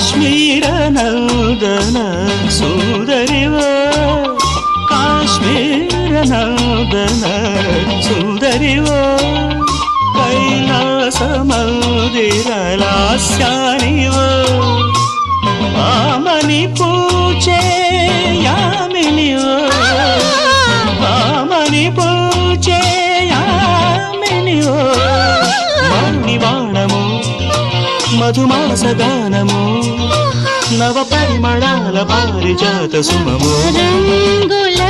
కాశ్మీర నందన సుందరివో కాశ్మీర నందన సుందరివో. కైలాస మందిరలాస్యానివో ఆమని పూచే యామినివో. ఆమని పూచే యామినివో మణివాణము మధుమాస గానము నవ పరిమళాల పారిజాత సుమము. రంగులలో